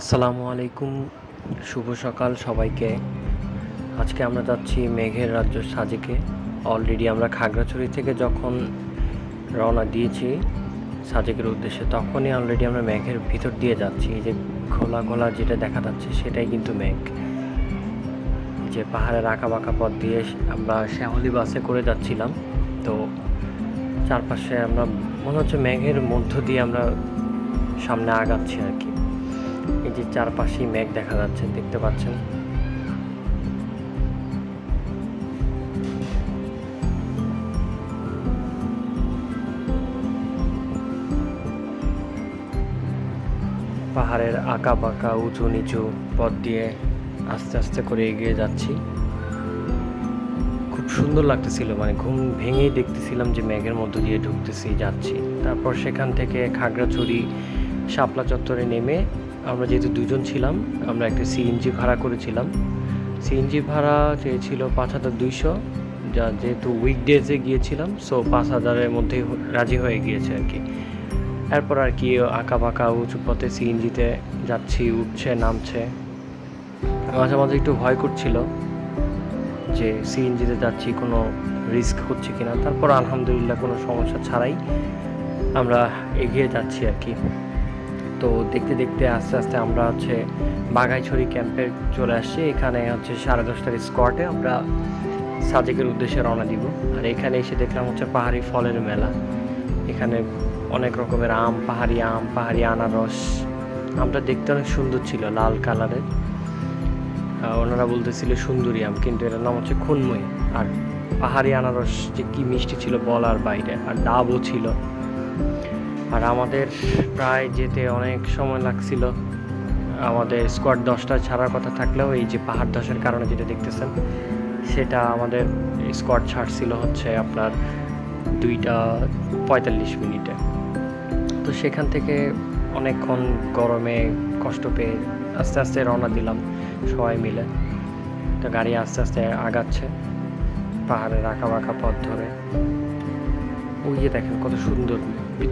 আসসালামু আলাইকুম, শুভ সকাল সবাইকে। আজকে আমরা যাচ্ছি মেঘের রাজ্য সাজেকে। অলরেডি আমরা খাগড়াছড়ি থেকে যখন রওনা দিয়েছি সাজেকের উদ্দেশ্যে, তখনই অলরেডি আমরা মেঘের ভিতর দিয়ে যাচ্ছি। এই যে খোলা খোলা যেটা দেখা যাচ্ছে, সেটাই কিন্তু মেঘ। যে পাহাড়ের আঁকা বাঁকা পথ দিয়ে আমরা শ্যামলি বাসে করে যাচ্ছিলাম। তো চারপাশে আমরা, মনে হচ্ছে মেঘের মধ্য দিয়ে আমরা সামনে আগাচ্ছি আর কি। এই যে চারপাশেই মেঘ দেখা যাচ্ছে, দেখতে পাচ্ছেন? পাহাড়ের আঁকা বাঁকা উঁচু নিচু পথ দিয়ে আস্তে আস্তে করে এগিয়ে যাচ্ছি। খুব সুন্দর লাগতেছিল মানে ঘুম ভেঙেই দেখতেছিলাম যে মেঘের মধ্য দিয়ে ঢুকতেছি, যাচ্ছি। তারপর সেখান থেকে খাগড়াছড়ি, শাপলা চত্বরে নেমে আমরা যেহেতু দুজন ছিলাম, আমরা একটা সিএনজি ভাড়া করেছিলাম। সিএনজি ভাড়া চেয়েছিল পাঁচ হাজার দুইশো, যা যেহেতু উইকডেজে গিয়েছিলাম সো পাঁচ হাজারের মধ্যেই হ- রাজি হয়ে গিয়েছে আর কি। এরপর আর কি আঁকা বাঁকা উঁচু পথে সিএনজিতে যাচ্ছি, উঠছে, নামছে। মাঝে মাঝে একটু ভয় করছিল যে সিএনজিতে যাচ্ছি, কোনো রিস্ক হচ্ছে কিনা। তারপর আলহামদুলিল্লাহ কোনো সমস্যা ছাড়াই আমরা এগিয়ে যাচ্ছি আর কি। তো দেখতে দেখতে আস্তে আস্তে আমরা হচ্ছে বাঘাইছড়ি ক্যাম্পে চলে আসছি। এখানে হচ্ছে সাড়ে দশটার স্কটে আমরা সাজেকের উদ্দেশ্যে রওনা দিব। আর এখানে এসে দেখলাম হচ্ছে পাহাড়ি ফলের মেলা। এখানে অনেক রকমের আম, পাহাড়ি আম, পাহাড়ি আনারস। আমটা দেখতে অনেক সুন্দর ছিল, লাল কালারের। ওনারা বলতেছিল সুন্দরী আম, কিন্তু এটার নাম হচ্ছে খুনময়ী আর পাহাড়ি আনারস যে কি মিষ্টি ছিল বলার বাইরে, আর ডাবও ছিল। আর আমাদের প্রায় যেতে অনেক সময় লাগছিল। আমাদের স্কোয়াড দশটা ছাড়ার কথা থাকলেও এই যে পাহাড় ধসের কারণে যেটা দেখতেছেন, সেটা আমাদের স্কোয়াড ছাড়ছিল হচ্ছে আপনার দুইটা পঁয়তাল্লিশ মিনিটে। তো সেখান থেকে অনেকক্ষণ গরমে কষ্ট পেয়ে আস্তে আস্তে রওনা দিলাম সবাই মিলে। তো গাড়ি আস্তে আস্তে আগাচ্ছে পাহাড়ের আঁকা বাঁকা পথ ধরে। ওই যে দেখেন কত সুন্দর।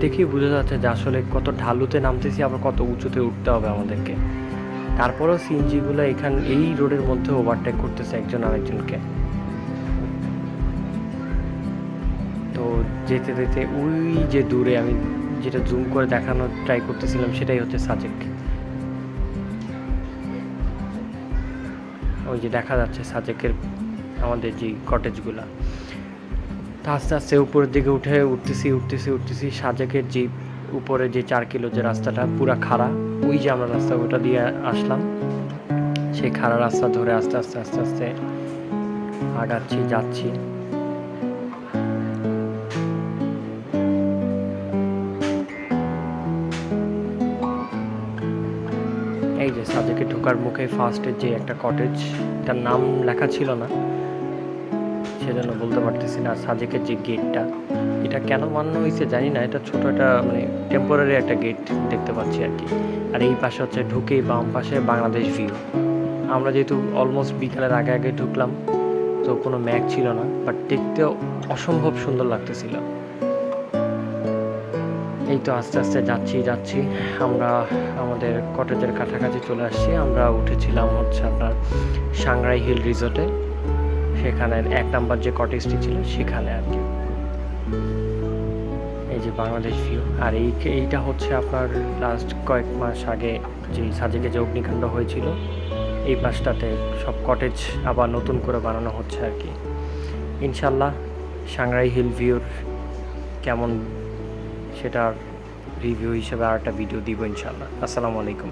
দেখেই বোঝা যাচ্ছে যে আসলে কত ঢালুতে নামতেছি, আবার কত উঁচুতে উঠতে হবে আমাদেরকে। তারপরেও সিএনজিগুলো এখান, এই রোডের মধ্যে ওভারটেক করতেছে একজন আরেকজনকে। তো যেতে যেতে ওই যে দূরে আমি যেটা জুম করে দেখানোর ট্রাই করতেছিলাম সেটাই হচ্ছে সাজেক। ওই যে দেখা যাচ্ছে সাজেকের আমাদের যে কটেজগুলা আস্তে আস্তে উপরের দিকে উঠে উঠতেছি উঠতেছি উঠতেছি। সাজেকের যে উপরে যে চার কিলো যে রাস্তাটা পুরা খাড়া, ওই যে আমরা রাস্তা ওটা দিয়ে আসলাম। সেই খাড়া রাস্তা ধরে আস্তে আস্তে আস্তে আস্তে আগাচ্ছি, যাচ্ছি। এই যে সাজেকে ঢোকার মুখে ফার্স্টের যে একটা কটেজ তার নাম লেখা ছিল না। সেজন্য বলতে পারতেছি না সাজেকের যে গেটটা। এটা কেন মান্য হয়েছে জানি না, এটা ছোট একটা মানে টেম্পোরারি একটা গেট দেখতে পাচ্ছি আর কি। আর এই পাশে হচ্ছে ঢুকেই বাম পাশে বাংলাদেশ ভিউ আমরা যেহেতু অলমোস্ট বিকালের আগে আগে ঢুকলাম, তো কোনো ম্যাগ ছিল না বাট দেখতে অসম্ভব সুন্দর লাগতেছিল। এই তো আস্তে আস্তে যাচ্ছি যাচ্ছি। আমরা আমাদের কটেজের কাছাকাছি চলে আসছি। আমরা উঠেছিলাম হচ্ছে আপনার সাংরাই হিল রিসোর্টে সেখানে এক নাম্বার যে কটেজটি ছিল, সেখানে আর কি। এই যে বাংলাদেশ ভিউ আর এই এইটা হচ্ছে আপনার লাস্ট কয়েক মাস আগে যে সাজেকে যে অগ্নিকাণ্ড হয়েছিল, এই পাশটাতে সব কটেজ আবার নতুন করে বানানো হচ্ছে আর কি। ইনশাল্লাহ সাংরাই হিল ভিউর কেমন সেটার রিভিউ হিসেবে আর একটা ভিডিও দিব ইনশাল্লাহ আসসালামু আলাইকুম।